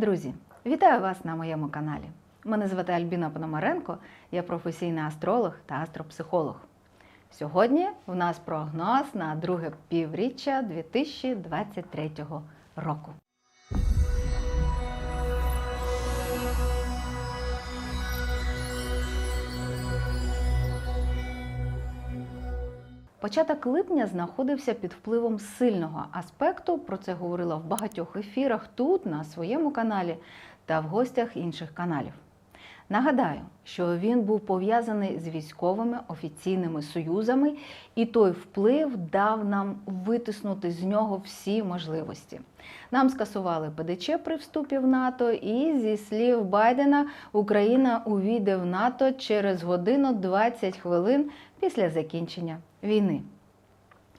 Друзі, вітаю вас на моєму каналі. Мене звати Альбіна Пономаренко, я професійний астролог та астропсихолог. Сьогодні в нас прогноз на друге півріччя 2023 року. Початок липня знаходився під впливом сильного аспекту. Про це говорила в багатьох ефірах тут, на своєму каналі та в гостях інших каналів. Нагадаю, що він був пов'язаний з військовими офіційними союзами, і той вплив дав нам витиснути з нього всі можливості. Нам скасували ПДЧ при вступі в НАТО, і зі слів Байдена Україна увійде в НАТО через годину 20 хвилин після закінчення війни.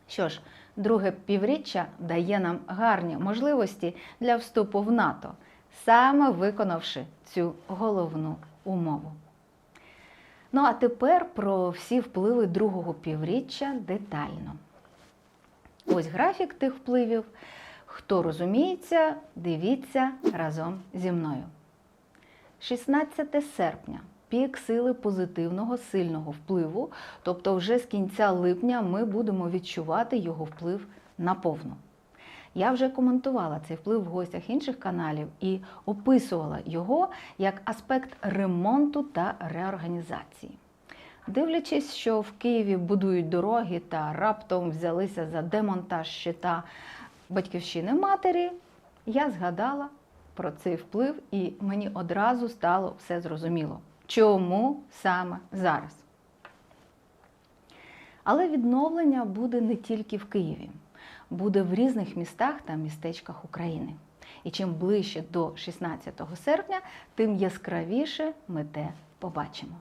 Що ж, друге півріччя дає нам гарні можливості для вступу в НАТО, саме виконавши цю головну умову. Ну а тепер про всі впливи другого півріччя детально. Ось графік тих впливів. Хто розуміється, дивіться разом зі мною. 16 серпня пік сили позитивного сильного впливу, тобто вже з кінця липня ми будемо відчувати його вплив наповну. Я вже коментувала цей вплив в гостях інших каналів і описувала його як аспект ремонту та реорганізації. Дивлячись, що в Києві будують дороги та раптом взялися за демонтаж щита батьківщини матері, я згадала про цей вплив, і мені одразу стало все зрозуміло. Чому саме зараз? Але відновлення буде не тільки в Києві, буде в різних містах та містечках України. І чим ближче до 16 серпня, тим яскравіше ми те побачимо.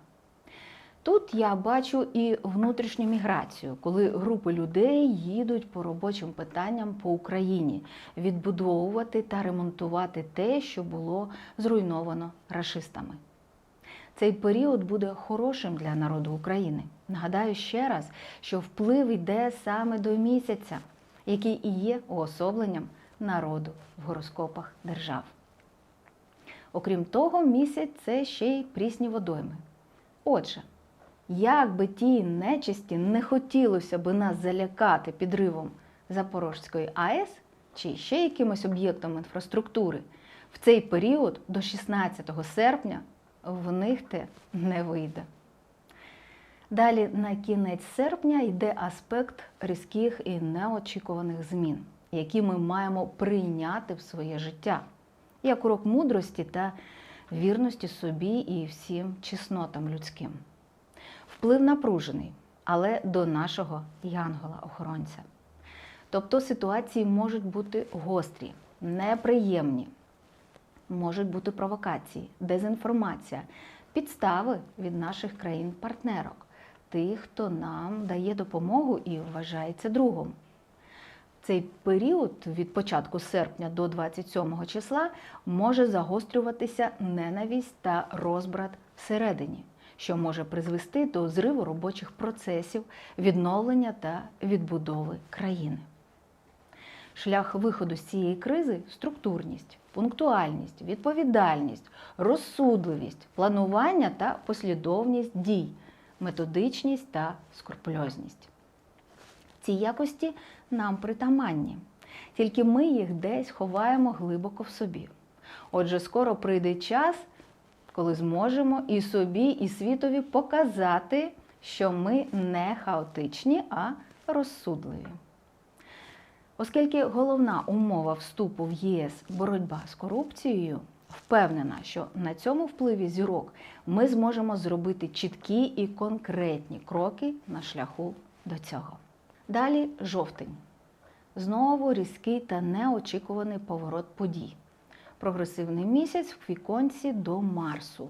Тут я бачу і внутрішню міграцію, коли групи людей їдуть по робочим питанням по Україні, відбудовувати та ремонтувати те, що було зруйновано рашистами. Цей період буде хорошим для народу України. Нагадаю ще раз, що вплив йде саме до місяця, який і є уособленням народу в гороскопах держав. Окрім того, місяць це ще й прісні водойми. Отже, як би тій нечисті не хотілося би нас залякати підривом Запорозької АЕС чи ще якимось об'єктом інфраструктури, в цей період до 16 серпня в них те не вийде. Далі на кінець серпня йде аспект різких і неочікуваних змін, які ми маємо прийняти в своє життя, як урок мудрості та вірності собі і всім чеснотам людським. Вплив напружений, але до нашого янгола-охоронця. Тобто ситуації можуть бути гострі, неприємні, можуть бути провокації, дезінформація, підстави від наших країн-партнерок, тих, хто нам дає допомогу і вважається другом. Цей період від початку серпня до 27 числа може загострюватися ненависть та розбрат всередині, що може призвести до зриву робочих процесів, відновлення та відбудови країни. Шлях виходу з цієї кризи структурність, пунктуальність, відповідальність, розсудливість, планування та послідовність дій, методичність та скрупульозність. Ці якості нам притаманні, тільки ми їх десь ховаємо глибоко в собі. Отже, скоро прийде час, коли зможемо і собі, і світові показати, що ми не хаотичні, а розсудливі. Оскільки головна умова вступу в ЄС боротьба з корупцією, впевнена, що на цьому впливі зірок ми зможемо зробити чіткі і конкретні кроки на шляху до цього. Далі жовтень. Знову різкий та неочікуваний поворот подій. Прогресивний місяць в віконці до Марсу.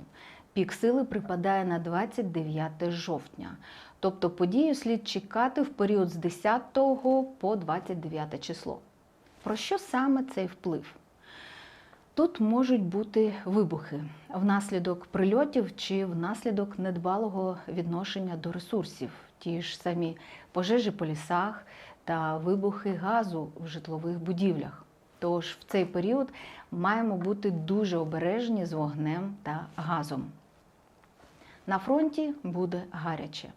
Пік сили припадає на 29 жовтня. Тобто подію слід чекати в період з 10 по 29 число. Про що саме цей вплив? Тут можуть бути вибухи внаслідок прильотів чи внаслідок недбалого відношення до ресурсів, ті ж самі пожежі по лісах та вибухи газу в житлових будівлях. Тож в цей період маємо бути дуже обережні з вогнем та газом. На фронті буде гаряче.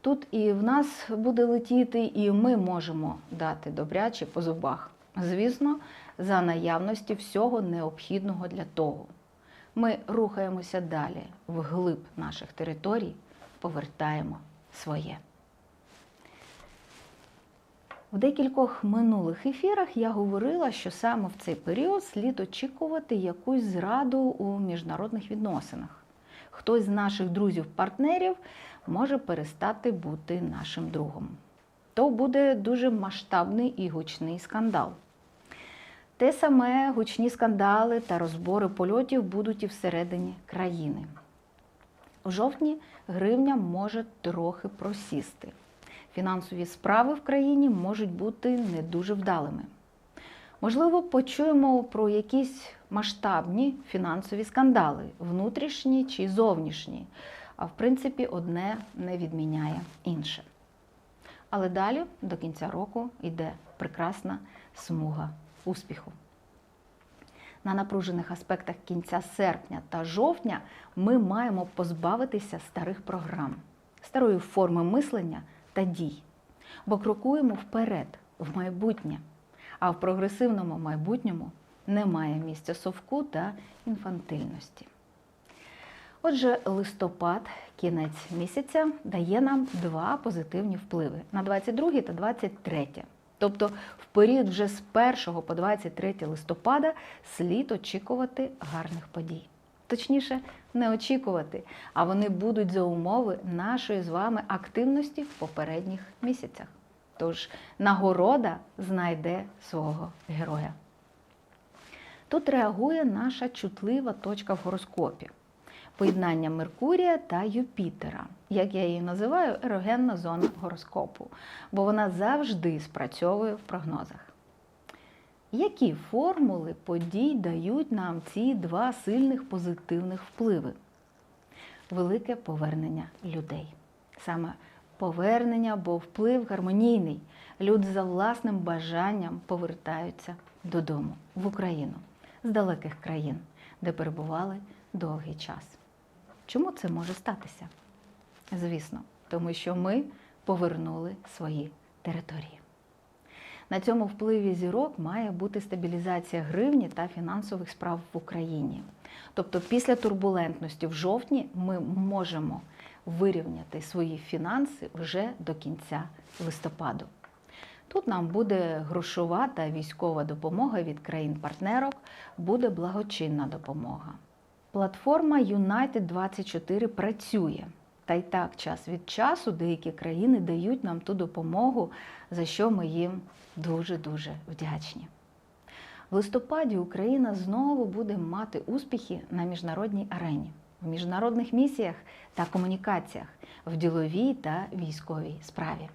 Тут і в нас буде летіти, і ми можемо дати добряче по зубах. Звісно, за наявності всього необхідного для того. Ми рухаємося далі вглиб наших територій, повертаємо своє. В декількох минулих ефірах я говорила, що саме в цей період слід очікувати якусь зраду у міжнародних відносинах. Хтось з наших друзів-партнерів може перестати бути нашим другом. То буде дуже масштабний і гучний скандал. Те саме гучні скандали та розбори польотів будуть і всередині країни. У жовтні гривня може трохи просісти. Фінансові справи в країні можуть бути не дуже вдалими. Можливо, почуємо про якісь масштабні фінансові скандали, внутрішні чи зовнішні, а в принципі одне не відміняє інше. Але далі до кінця року йде прекрасна смуга успіху. На напружених аспектах кінця серпня та жовтня ми маємо позбавитися старих програм, старої форми мислення та дій, бо крокуємо вперед, в майбутнє, а в прогресивному майбутньому немає місця совку та інфантильності. Отже, листопад, кінець місяця, дає нам два позитивні впливи на 22 та 23. Тобто в період вже з 1 по 23 листопада слід очікувати гарних подій. Точніше, не очікувати, а вони будуть за умови нашої з вами активності в попередніх місяцях. Тож нагорода знайде свого героя. Тут реагує наша чутлива точка в гороскопі поєднання Меркурія та Юпітера, як я її називаю, ерогенна зона гороскопу, бо вона завжди спрацьовує в прогнозах. Які формули подій дають нам ці два сильних позитивних впливи? Велике повернення людей. Саме повернення, бо вплив гармонійний. Люди за власним бажанням повертаються додому, в Україну, з далеких країн, де перебували довгий час. Чому це може статися? Звісно, тому що ми повернули свої території. На цьому впливі зірок має бути стабілізація гривні та фінансових справ в Україні. Тобто, після турбулентності в жовтні ми можемо вирівняти свої фінанси вже до кінця листопаду. Тут нам буде грошова та військова допомога від країн-партнерок, буде благочинна допомога. Платформа United 24 працює. Та й так, час від часу деякі країни дають нам ту допомогу, за що ми їм дуже-дуже вдячні. В листопаді Україна знову буде мати успіхи на міжнародній арені, в міжнародних місіях та комунікаціях, в діловій та військовій справі.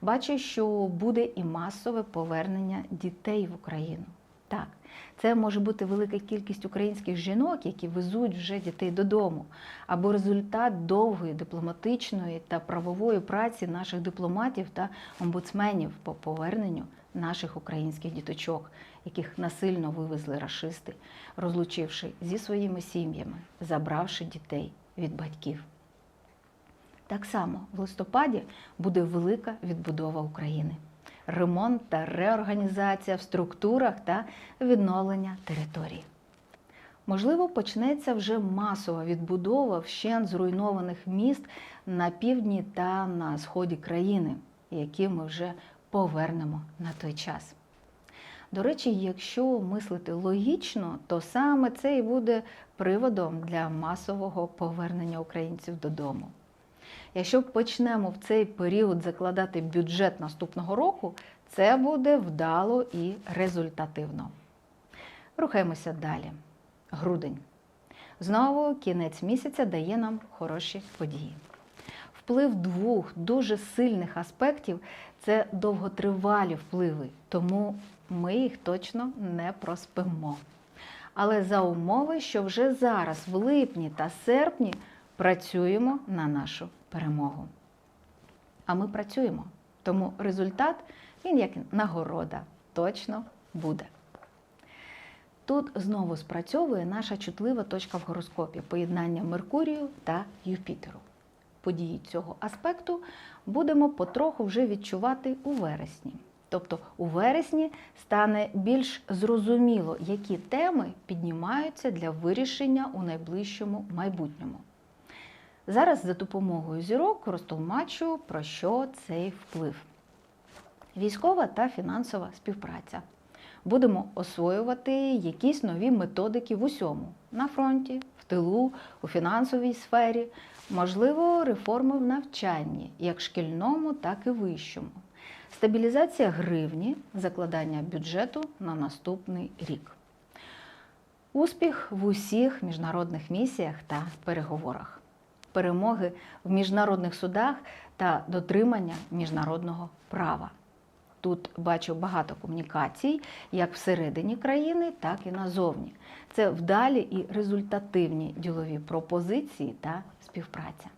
Бачу, що буде і масове повернення дітей в Україну. Так, це може бути велика кількість українських жінок, які везуть вже дітей додому, або результат довгої дипломатичної та правової праці наших дипломатів та омбудсменів по поверненню наших українських діточок, яких насильно вивезли рашисти, розлучивши зі своїми сім'ями, забравши дітей від батьків. Так само в листопаді буде велика відбудова України ремонт та реорганізація в структурах та відновлення територій. Можливо, почнеться вже масова відбудова вщент зруйнованих міст на півдні та на сході країни, які ми вже повернемо на той час. До речі, якщо мислити логічно, то саме це і буде приводом для масового повернення українців додому. Якщо почнемо в цей період закладати бюджет наступного року, це буде вдало і результативно. Рухаємося далі. Грудень. Знову кінець місяця дає нам хороші події. Вплив двох дуже сильних аспектів це довготривалі впливи, тому ми їх точно не проспимо. Але за умови, що вже зараз, в липні та серпні, працюємо на нашу перемогу. А ми працюємо, тому результат, він як нагорода, точно буде. Тут знову спрацьовує наша чутлива точка в гороскопі поєднання Меркурію та Юпітеру. Події цього аспекту будемо потроху вже відчувати у вересні. Тобто у вересні стане більш зрозуміло, які теми піднімаються для вирішення у найближчому майбутньому. Зараз за допомогою зірок розтолмачу, про що цей вплив. Військова та фінансова співпраця. Будемо освоювати якісь нові методики в усьому на фронті, в тилу, у фінансовій сфері, можливо, реформи в навчанні, як шкільному, так і вищому. Стабілізація гривні, закладання бюджету на наступний рік. Успіх в усіх міжнародних місіях та переговорах, перемоги в міжнародних судах та дотримання міжнародного права. Тут бачу багато комунікацій, як всередині країни, так і назовні. Це вдалі і результативні ділові пропозиції та співпраця.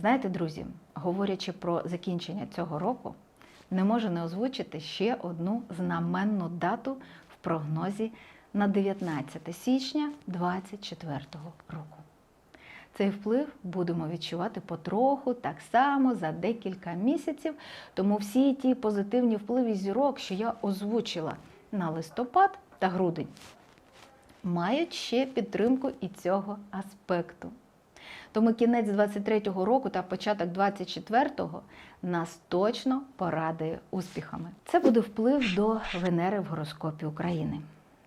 Знаєте, друзі, говорячи про закінчення цього року, не можу не озвучити ще одну знаменну дату в прогнозі на 19 січня 2024 року. Цей вплив будемо відчувати потроху, так само за декілька місяців. Тому всі ті позитивні впливи зірок, що я озвучила на листопад та грудень, мають ще підтримку і цього аспекту. Тому кінець 23-го року та початок 24-го нас точно порадує успіхами. Це буде вплив до Венери в гороскопі України.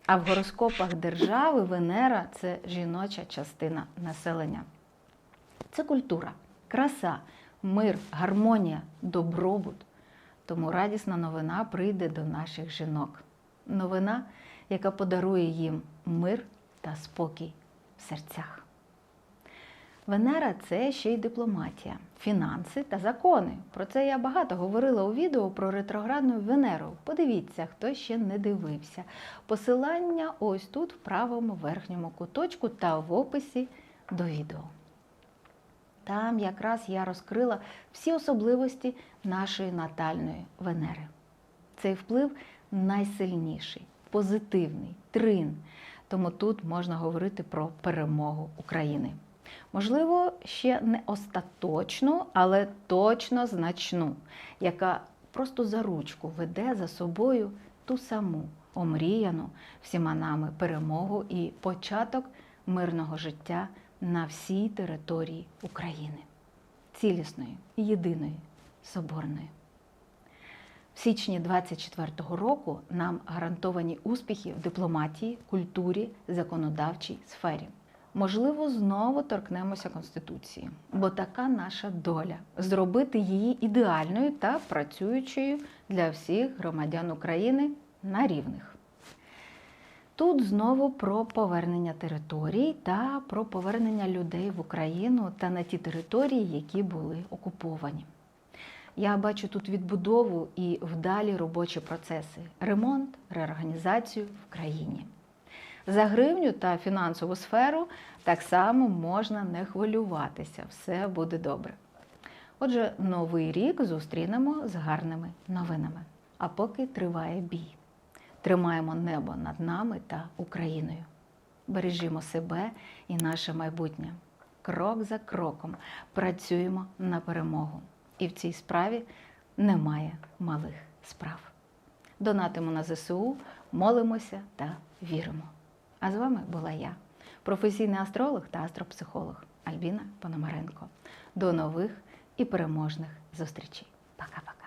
А в гороскопах держави Венера це жіноча частина населення. Це культура, краса, мир, гармонія, добробут. Тому радісна новина прийде до наших жінок. Новина, яка подарує їм мир та спокій в серцях. Венера це ще й дипломатія, фінанси та закони. Про це я багато говорила у відео про ретроградну Венеру. Подивіться, хто ще не дивився. Посилання ось тут, в правому верхньому куточку та в описі до відео. Там якраз я розкрила всі особливості нашої натальної Венери. Цей вплив найсильніший, позитивний, трин. Тому тут можна говорити про перемогу України. Можливо, ще не остаточну, але точно значну, яка просто за ручку веде за собою ту саму омріяну всіма нами перемогу і початок мирного життя на всій території України, цілісної, єдиної, соборної. В січні 24-го року нам гарантовані успіхи в дипломатії, культурі, законодавчій сфері. Можливо, знову торкнемося Конституції, бо така наша доля зробити її ідеальною та працюючою для всіх громадян України на рівних. Тут знову про повернення територій та про повернення людей в Україну та на ті території, які були окуповані. Я бачу тут відбудову і вдалі робочі процеси, ремонт, реорганізацію в країні. За гривню та фінансову сферу так само можна не хвилюватися, все буде добре. Отже, новий рік зустрінемо з гарними новинами. А поки триває бій. Тримаємо небо над нами та Україною. Бережімо себе і наше майбутнє. Крок за кроком працюємо на перемогу. І в цій справі немає малих справ. Донатимо на ЗСУ, молимося та віримо. А з вами була я, професійний астролог та астропсихолог Альбіна Пономаренко. До нових і переможних зустрічей. Пока-пока.